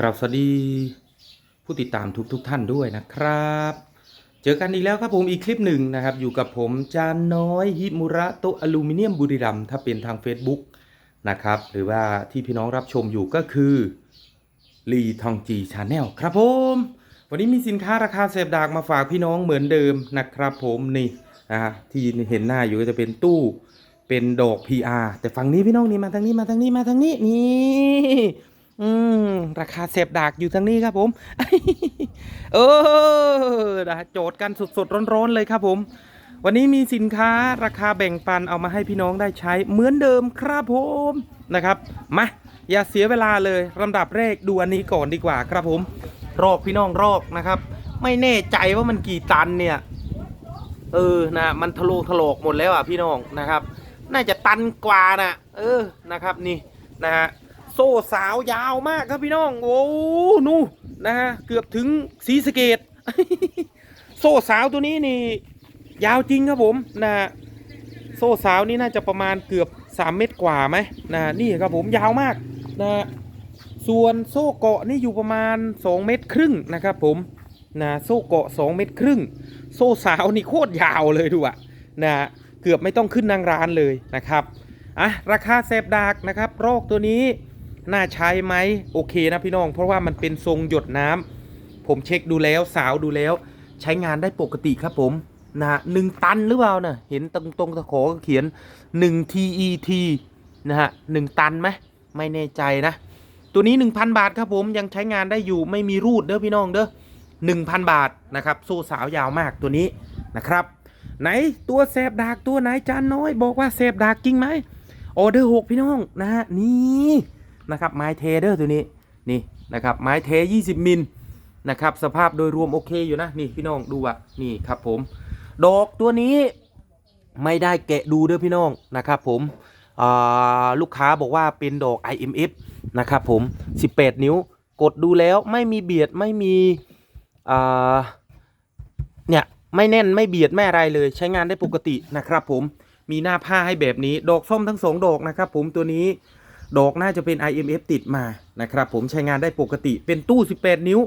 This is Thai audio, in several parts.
กราบสวัสดีผู้ติดตามทุกๆท่านด้วยนะครับ เจอกันอีกแล้วครับผมอีกคลิปหนึ่งนะครับ อยู่กับผมจานน้อยฮิมุระโตะอลูมิเนียมบุรีรัมถ้าเป็นทาง Facebook นะครับ หรือว่าที่พี่น้องรับชมอยู่ก็คือลีทองจีชาแนลครับผม วันนี้มีสินค้าราคาเสพดากมาฝากพี่น้องเหมือนเดิมนะครับผมนี่นะฮะที่เห็นหน้าอยู่ก็จะเป็นตู้เป็นดอก PR แต่ฝั่งนี้พี่น้องนี่มาทางนี้มาทางนี้มาทางนี้นี่ อืม ราคาเสพดากอยู่ทางนี้ครับผม เออนะโจทย์กันสดๆร้อนๆเลยครับผม วันนี้มีสินค้าราคาแบ่งปันเอามาให้พี่น้องได้ใช้เหมือนเดิมครับผมนะครับ มา อย่าเสียเวลาเลยลำดับแรกดูอันนี้ก่อนดีกว่าครับผม รอกพี่น้องรอกนะครับ ไม่แน่ใจว่ามันกี่ตันเนี่ย เออนะมันทะโลถลอกหมดแล้วอะพี่น้องนะครับ น่าจะตันกว่านะเออนะครับนี่นะฮะ โซ่สาวยาวมากครับพี่น้อง โอ้นู่นะฮะเกือบถึงสีสเกต โซ่สาวตัวนี้นี่ ยาวจริงครับผมนะโซ่สาวนี่น่าจะประมาณเกือบ3เมตรกว่าไหมนะนี่ครับผมยาวมากนะส่วนโซ่เกาะนี่อยู่ประมาณ 2 เมตรครึ่งนะครับผมนะโซ่เกาะ 2 เมตรครึ่ง โซ่สาวนี่โคตรยาวเลยดูอะนะฮะเกือบไม่ต้องขึ้นนางร้านเลยนะครับอะราคาเซฟดากนะครับโรคตัวนี้ น่าใช้ไหมโอเคนะพี่น้อง เพราะว่ามันเป็นทรงหยดน้ำผมเช็คดูแล้วสาวดูแล้ว ใช้งานได้ปกติครับผมนะฮะหนึ่งตันหรือเปล่านะเห็นตรงตรงตะขอเขียน1 TET นะฮะหนึ่งตันไหมไม่แน่ใจนะ ตัวนี้ 1,000 บาทครับผมยังใช้งานได้อยู่ไม่มีรูดเด้อพี่น้องเด้อ1,000 บาทนะครับโซ่สาวยาวมากตัวนี้นะครับ ไหนตัวเสพดากตัวไหนจานน้อย บอกว่าเสพดากจริงไหมออเดอร์หกพี่น้องนะฮะนี่ นะครับไม้เทเดอร์ตัวนี้นี่นะครับไม้เท 20 มิลนะครับสภาพโดยรวมโอเคอยู่นะนี่พี่น้องดูอะนี่ครับผม ดอกตัวนี้ไม่ได้แกะดูเด้อพี่น้องนะครับผมลูกค้าบอกว่าเป็นดอก IMF นะครับผม 18 นิ้วกดดูแล้วไม่มีเบียดไม่มีเนี่ยไม่แน่นไม่เบียดไม่อะไรเลยใช้งานได้ปกตินะครับผมมีหน้าผ้าให้แบบนี้ดอกส้มทั้งสองดอกนะครับผมตัวนี้ ดอกน่าจะเป็น IMF ติดมานะครับผมใช้งานได้ปกติเป็นตู้ 18 นิ้ว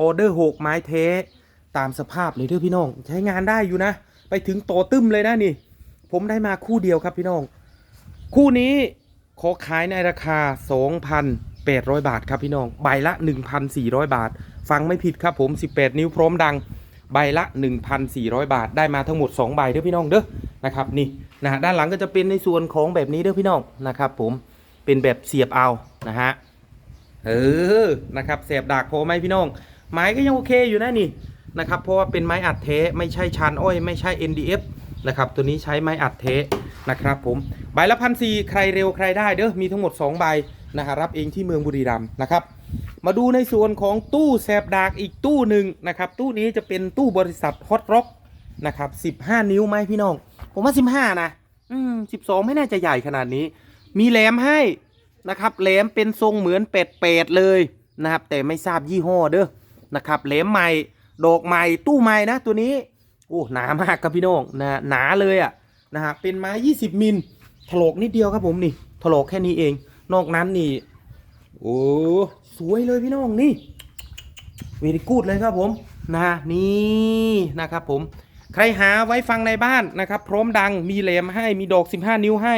ออเดอร์6ไม้เทตามสภาพเลยเด้อพี่น้อง ใช้งานได้อยู่นะ ไปถึงโตตึ้มเลยนะนี่ ผมได้มาคู่เดียวครับพี่น้อง คู่นี้ขอขายในราคา 2,800 บาทครับพี่น้อง ใบละ 1,400 บาท ฟังไม่ผิดครับผม 18 นิ้วพร้อมดังใบละ 1,400 บาทได้มาทั้งหมด 2 ใบเด้อพี่น้องเด้อนะครับนี่นะฮะด้านหลังก็จะเป็นในส่วนของแบบนี้เด้อพี่น้องนะครับผม เป็นแบบเสียบเอานะฮะเออนะครับเสียบดากพอไหมพี่น้อง ไม้ก็ยังโอเคอยู่นะนี่นะครับเพราะว่าเป็นไม้อัดเทไม่ใช่ชานอ้อยไม่ใช่ NDF นะครับตัวนี้ใช้ไม้อัดเทนะครับผมใบละพันสี่ใครเร็วใครได้เด้อมีทั้งหมด 2 ใบนะฮะรับเองที่เมืองบุรีรัมย์นะครับมาดูในส่วนของตู้แสบดากอีกตู้หนึ่งนะครับตู้นี้จะเป็นตู้บริษัทฮอตร็อกนะครับ15 นิ้วไหมพี่น้อง ผมว่า 15 นะ อืม 12 ไม่น่าจะใหญ่ขนาดนี้ มีแหลมให้นะครับแหลมเป็นทรงเหมือนเป็ดเป็ดๆเลยนะครับ แต่ไม่ทราบยี่ห้อเด้อนะครับแหลมใหม่ดอกใหม่ตู้ใหม่นะตัวนี้โอ้หนามากครับพี่น้องนะหนาเลยอะ่ะนะฮะเป็นไม้ 20 มิลถลกนิดเดียวครับผมนี่ถลกแค่นี้เอง นอกนั้นนี่โอ้สวยเลยพี่น้องนี่เวรีกูดเลยครับผมนะนี่นะครับผมใครหาไว้ฟังในบ้านนะครับ พร้อมดังมีแหลมให้มีดอก 15 นิ้วให้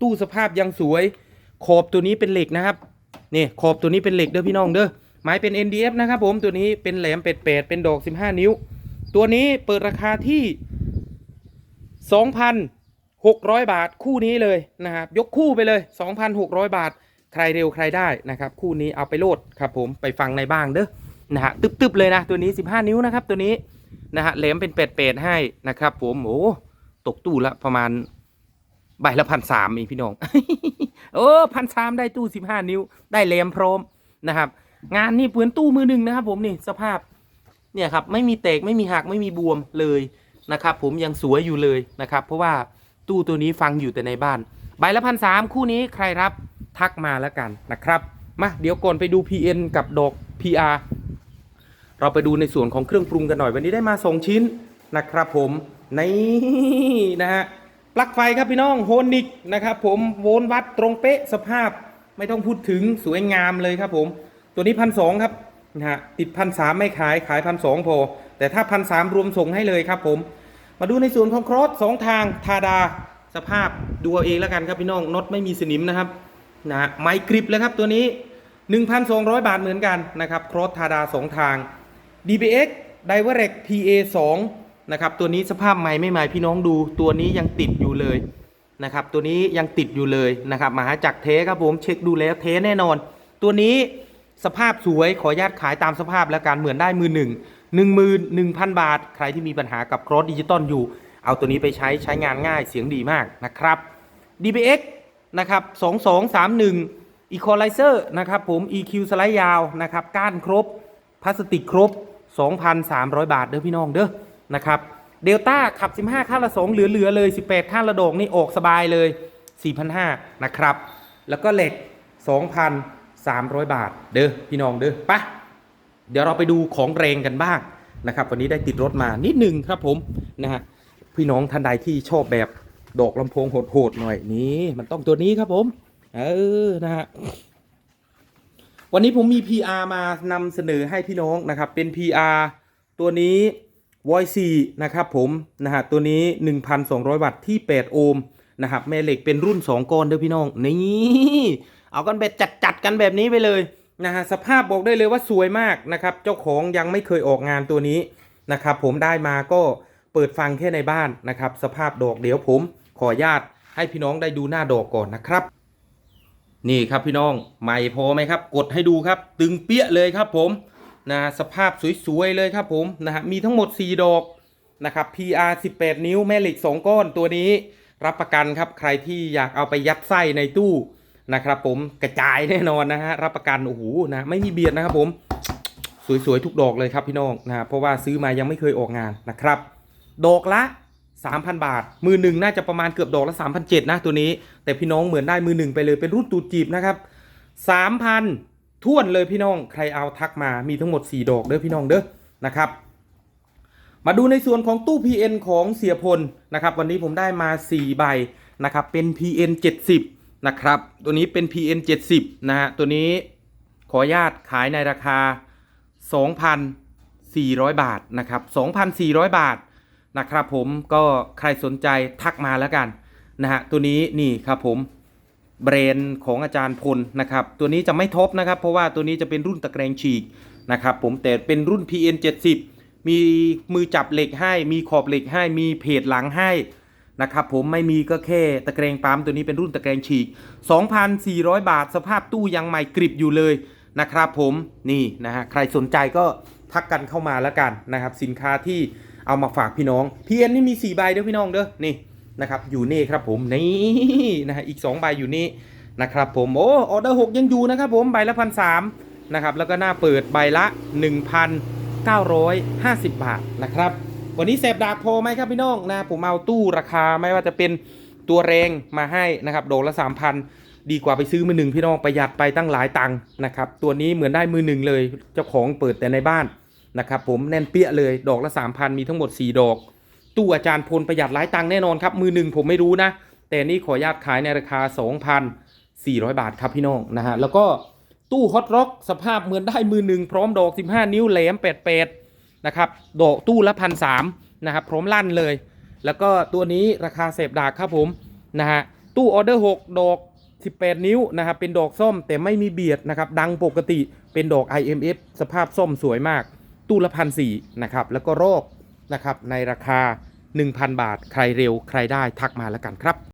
ตู้สภาพยังสวย ขอบตัวนี้เป็นเหล็กนะครับนี่ขอบตัวนี้เป็นเหล็กเด้อพี่น้องเด้อไม้เป็น NDF นะครับผมตัวนี้เป็นแหลมเป็ดเป็ดเป็นดอก 15 นิ้ว ตัวนี้เปิดราคาที่ 2,600 บาทคู่นี้เลยนะครับยกคู่ไปเลย 2,600 บาท ใครเร็วใครได้นะครับ คู่นี้เอาไปโหลดครับผมไปฟังในบ้างเด้อนะฮะตึบๆเลยนะตัวนี้ 15 นิ้วนะครับตัวนี้นะฮะแหลมเป็นเป็ดๆให้นะครับผมโอ้ตกตู้ละประมาณ ใบละพันสามเองพี่น้องโอ้พันสามได้ตู้15นิ้ว ได้แหลมพร้อมนะครับ งานนี่เปือนตู้มือหนึ่งนะครับ ผมนี่สภาพเนี่ยครับไม่มีเตกไม่มีหักไม่มีบวมเลยนะครับ ผมยังสวยอยู่เลยนะครับ เพราะว่าตู้ตัวนี้ฟังอยู่แต่ในบ้าน ใบละพันสามคู่นี้ใครรับทักมาแล้วกันนะครับมาเดี๋ยวก่อนไปดู PN กับดอก PR เราไปดูในส่วนของเครื่องปรุงกันหน่อยวันนี้ได้มาสองชิ้นนะครับผม นี่นะฮะ ปลั๊กไฟครับพี่น้องโฮนิกนะครับผมโวลต์วัดตรงเป๊ะสภาพไม่ต้องพูดถึงสวยงามเลยครับผม ตัวนี้พันสองครับนะฮะติดพันสามไม่ขายขายพันสองพอ แต่ถ้าพันสามรวมส่งให้เลยครับผม มาดูในส่วนของครอสสองทางทาดาสภาพดูเอาเองแล้วกันครับพี่น้องน็อตไม่มีสนิมนะครับนะฮะไม้กริบเลยครับตัวนี้ 1,200 บาทเหมือนกันนะครับครอสทาดาสองทาง DBX Direct PA 2 นะครับตัวนี้สภาพใหม่ไม่ใหม่พี่น้องดู ตัวนี้ยังติดอยู่เลยนะครับตัวนี้ยังติดอยู่เลยนะครับมหาจักรเทครับผมเช็คดูแล้วเทแน่นอน ตัวนี้สภาพสวยขออนุญาตขายตามสภาพแล้วกันเหมือนได้มือหนึ่งหนึ่งมือหนึ่งพันบาท ใครที่มีปัญหากับครอสดิจิตอลอยู่ เอาตัวนี้ไปใช้ใช้งานง่ายเสียงดีมากนะครับ DBX นะครับ2231 Equalizer นะครับผม EQ สไลด์ยาวนะครับก้านครบพลาสติกครบ 2,300 บาทเด้อพี่น้องเด้อ นะครับเดลต้าขับ 15 ค่าละ2เหลือๆเลย 18 ค่าละดอกนี่ออกสบายเลย 4,500นะครับ แล้วก็เหล็ก 2,300 บาท เด้อพี่น้องเด้อปะเดี๋ยวเราไปดูของแรงกันบ้างนะครับ วันนี้ได้ติดรถมานิดหนึ่งครับผมนะฮะพี่น้องท่านใดที่ชอบแบบดอกลำโพงโหดๆหน่อยนี่มันต้องตัวนี้ครับผม เออนะฮะวันนี้ผมมี PR มานำเสนอให้พี่น้องนะครับ เป็น PR ตัวนี้ Voice นะครับผมนะฮะตัวนี้ 1,200 วัตต์ที่ 8 โอห์มนะครับแม่เหล็กเป็นรุ่น 2ก้อนเด้อพี่น้อง นี่เอากันแบบจัดๆกันแบบนี้ไปเลยนะฮะสภาพบอกได้เลยว่าสวยมากนะครับ เจ้าของยังไม่เคยออกงานตัวนี้นะครับผมได้มาก็เปิดฟังแค่ในบ้านนะครับ สภาพดอกเดี๋ยวผมขอญาตให้พี่น้องได้ดูหน้าดอกก่อนนะครับ นี่ครับพี่น้องใหม่พอไหมครับ กดให้ดูครับ ตึงเปี้ยเลยครับผม นะสภาพสวยๆเลยครับผมนะฮะมีทั้งหมด 4 ดอกนะครับ PR 18 นิ้วแม่เหล็ก 2 ก้อนตัวนี้ รับประกันครับใครที่อยากเอาไปยัดไส้ในตู้นะครับผมกระจายแน่นอนนะฮะรับประกันโอ้โหนะไม่มีเบียดนะครับผมสวยๆทุกดอกเลยครับพี่น้องนะเพราะว่าซื้อมายังไม่เคยออกงานนะครับดอกละ 3,000 บาท มือหนึ่งน่าจะประมาณเกือบดอกละ3,700นะตัวนี้ แต่พี่น้องเหมือนได้มือหนึ่งไปเลยเป็นรุ่นตูดจีบนะครับ3,000 ท่วนเลยพี่น้องใครเอาทักมามีทั้งหมด 4 ดอกเด้อพี่น้องเด้อนะครับ มาดูในส่วนของตู้ PN ของเสียพลนะครับ วันนี้ผมได้มา 4 ใบนะครับ เป็น PN 70 นะครับ ตัวนี้เป็น PN 70 นะฮะตัวนี้ขออนุญาตขายในราคา 2,400 บาทนะครับ 2,400 บาทนะครับผมก็ใครสนใจทักมาแล้วกันนะฮะตัวนี้นี่ครับผม แบรนด์ของอาจารย์พลนะครับ ตัวนี้จะไม่ทบนะครับ เพราะว่าตัวนี้จะเป็นรุ่นตะแกรงฉีกนะครับ ผมแต่เป็นรุ่น PN 70มีมือจับเหล็กให้ มีขอบเหล็กให้ มีเพจหลังให้นะครับผมไม่มีก็แค่ตะแกรงปั๊มตัวนี้เป็นรุ่นตะแกรงฉีก 2,400 บาท สภาพตู้ยังใหม่กริบอยู่เลยนะครับผมนี่นะฮะใครสนใจก็ทักกันเข้ามาแล้วกันนะครับ สินค้าที่เอามาฝากพี่น้อง PN นี่มี4ใบเด้อพี่น้องเด้อนี่ นะครับอยู่นี่ครับผมนี่นะฮะอีก2ใบอยู่นี่นะครับผมโอ้ออเดอร์6ยังอยู่นะครับผมใบละพันสามนะครับแล้วก็หน้าเปิดใบละ 1,950 บาทนะครับ วันนี้เสพดาบพอไหมครับพี่น้องนะผมเอาตู้ราคาไม่ว่าจะเป็นตัวแรงมาให้นะครับโดละ 3,000 ดีกว่าไปซื้อมือหนึ่งพี่น้องประหยัดไปตั้งหลายตังค์นะครับตัวนี้เหมือนได้มือหนึ่งเลยเจ้าของเปิดแต่ในบ้านนะครับผมแน่นเปี้ยเลยดอกละ 3,000 มีทั้งหมด 4 ดอก ตู้อาจารย์พลประหยัดหลายตังค์แน่นอนครับ มือหนึ่งผมไม่รู้นะ แต่นี่ขออนุญาตขายในราคา 2,400 บาทครับพี่น้องนะฮะแล้วก็ตู้ฮอตร็อกสภาพเหมือนได้มือหนึ่งพร้อมดอก 15 นิ้วแหลม88นะครับดอกตู้ละพันสามนะครับพร้อมลั่นเลย แล้วก็ตัวนี้ราคาเสพดากครับผมนะฮะตู้ออเดอร์ 6 ดอก 18 นิ้วนะครับเป็นดอกส้มแต่ไม่มีเบียดนะครับดังปกติเป็นดอก IMF สภาพส้มสวยมาก ตู้ละพันสี่นะครับแล้วก็โรค นะครับในราคา 1,000 บาท ใครเร็วใครได้ทักมาแล้วกันครับ